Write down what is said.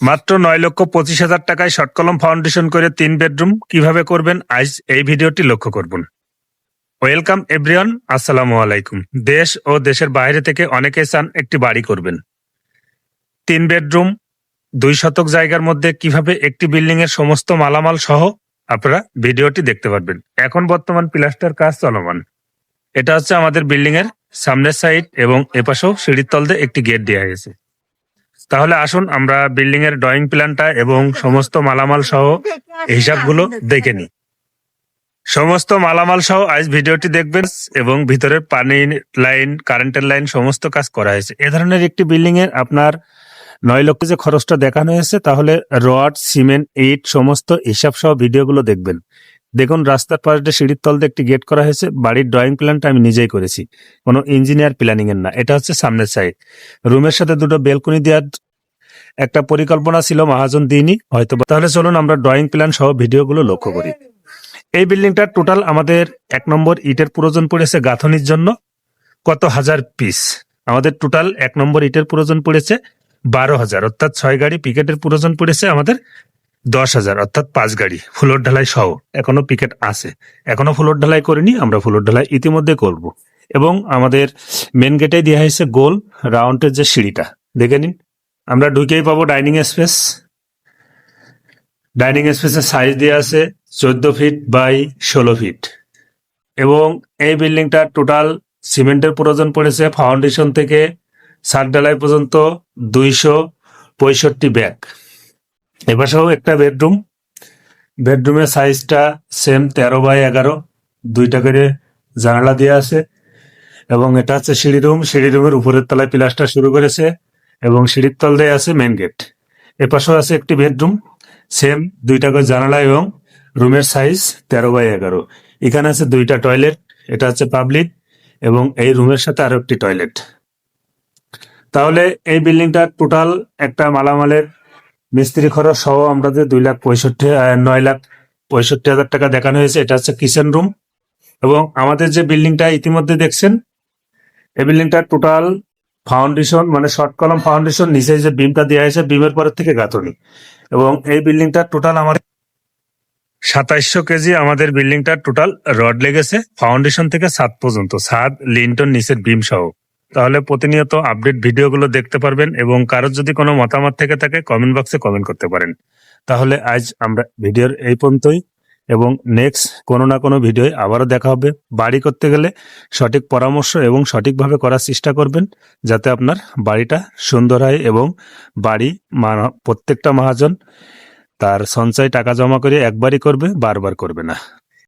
মাত্র নয় লক্ষ পঁচিশ হাজার টাকায় শর্ট কলম ফাউন্ডেশন করে তিন বেডরুম কীভাবে করবেন আজ এই ভিডিওটি লক্ষ্য করবেন ওয়েলকাম এভরিওয়ান, আসসালামু আলাইকুম। দেশ ও দেশের বাইরে থেকে অনেকেই চান একটি বাড়ি করবেন। তিন বেডরুম, দুই শতক জায়গার মধ্যে কীভাবে একটি বিল্ডিং এর সমস্ত মালামাল সহ আপনারা ভিডিওটি দেখতে পারবেন। এখন বর্তমান প্লাস্টার কাজ চলমান। এটা হচ্ছে আমাদের বিল্ডিং এর সামনের সাইড এবং এপাশেও সিঁড়ির তল দিয়ে একটি গেট দেওয়া হয়েছে। তাহলে আসুন আমরা বিল্ডিং এর ড্রয়িং প্ল্যানটা এবং সমস্ত মালামাল সহ হিসাবগুলো দেখে নিই। সমস্ত মালামাল সহ আজ ভিডিওটি দেখবেন এবং ভিতরের পানি লাইন, কারেন্টের লাইন, সমস্ত কাজ করা হয়েছে। এ ধরনের একটি বিল্ডিং এর আপনার নয় লক্ষ যে খরচটা দেখানো হয়েছে, তাহলে রড, সিমেন্ট, ইট, সমস্ত হিসাব সহ ভিডিওগুলো দেখবেন। দেখুন, রাস্তার পাশে সিঁড়ির তল দিয়ে একটি গেট করা হয়েছে। বাড়ির ড্রয়িং প্ল্যানটা আমি নিজেই করেছি। কোনো ইঞ্জিনিয়ার প্ল্যানিং এর না। এটা হচ্ছে সামনের সাইড রুমের সাথে দুটো বেলকনি দেওয়ার একটা পরিকল্পনা ছিল, মহাজন দিনই হয়তো তাহলে চলুন আমরা ড্রয়িং প্ল্যান সহ ভিডিওগুলো লক্ষ্য করি। এই বিল্ডিংটার টোটাল আমাদের এক নম্বর ইটের প্রয়োজন পড়েছে গাঁথনির জন্য কত হাজার পিস আমাদের টোটাল এক নম্বর ইটের প্রয়োজন পড়েছে বারো হাজার। অর্থাৎ ছয় গাড়ি পিকেটের প্রয়োজন পড়েছে আমাদের দশ হাজার, অর্থাৎ পাঁচ গাড়ি, ফুলোর ঢালাই সহ। এখনও পিকেট আছে। এখনও ফুলোর ঢালাই করিনি, আমরা ফুলোর ঢালাই ইতিমধ্যে করব। এবং আমাদের মেন গেটে দেওয়া হয়েছে গোল রাউন্ডের যে সিঁড়িটা। দেখে নিন। আমরা ঢুকেই পাবো ডাইনিং স্পেস ডাইনিং স্পেসের সাইজ দেওয়া আছে চোদ্দ ফিট বাই ষোলো ফিট এবং এই বিল্ডিংটার টোটাল সিমেন্টের প্রয়োজন পড়েছে। ফাউন্ডেশন থেকে সাত ডালাই পর্যন্ত দুইশো পঁয়ষট্টি ব্যাগ এপাশেও একটা বেডরুম বেডরুমের সাইজটা সেম তেরো বাই এগারো। দুইটা করে জানালা দিয়ে আছে। এবং এটা হচ্ছে সিঁড়ি রুম সিঁড়ি রুমের উপরের তলায় পিলাসটা শুরু করেছে এবং সিঁড়ির তল দিয়ে আছে মেন গেট এপাশেও আছে একটি বেডরুম সেম দুইটা করে জানালা এবং রুমের সাইজ তেরো বাই এগারো। এখানে আছে দুইটা টয়লেট এটা হচ্ছে পাবলিক এবং এই রুমের সাথে আরও একটি টয়লেট তাহলে এই বিল্ডিংটা টোটাল একটা মালামালের মিস্ত্রি খরচ সহ আমরা যে দুই লাখ পঁয়ষট্টি নয় লাখ পঁয়ষট্টি হাজার টাকা দেখানো হয়েছে, এটা হচ্ছে কিচেন রুম এবং আমাদের যে বিল্ডিংটা ইতিমধ্যে দেখছেন, এই বিল্ডিংটার টোটাল ফাউন্ডেশন মানে শর্ট কলম ফাউন্ডেশন নিচে যে বিমটা দেওয়া হয়েছে বিমের পরের থেকে গাঁথনি। এবং এই বিল্ডিংটার টোটাল আমাদের সাতাইশশো কেজি আমাদের বিল্ডিংটার টোটাল রড লেগেছে ফাউন্ডেশন থেকে ছাদ পর্যন্ত, ছাদ লিন্টন নিচের বিম সহ। তাহলে প্রতিনিয়ত আপডেট ভিডিওগুলো দেখতে পারবেন এবং কারোর যদি কোনো মতামত থেকে থাকে কমেন্ট বক্সে কমেন্ট করতে পারেন। তাহলে আজ আমরা ভিডিওর এই পর্যন্তই এবং নেক্সট কোনো না কোনো ভিডিওয় আবারও দেখা হবে। বাড়ি করতে গেলে সঠিক পরামর্শ এবং সঠিকভাবে করার চেষ্টা করবেন যাতে আপনার বাড়িটা সুন্দর হয় এবং বাড়ি প্রত্যেকটা মহাজন তার সঞ্চয় টাকা জমা করে একবারই করবে, বারবার করবে না।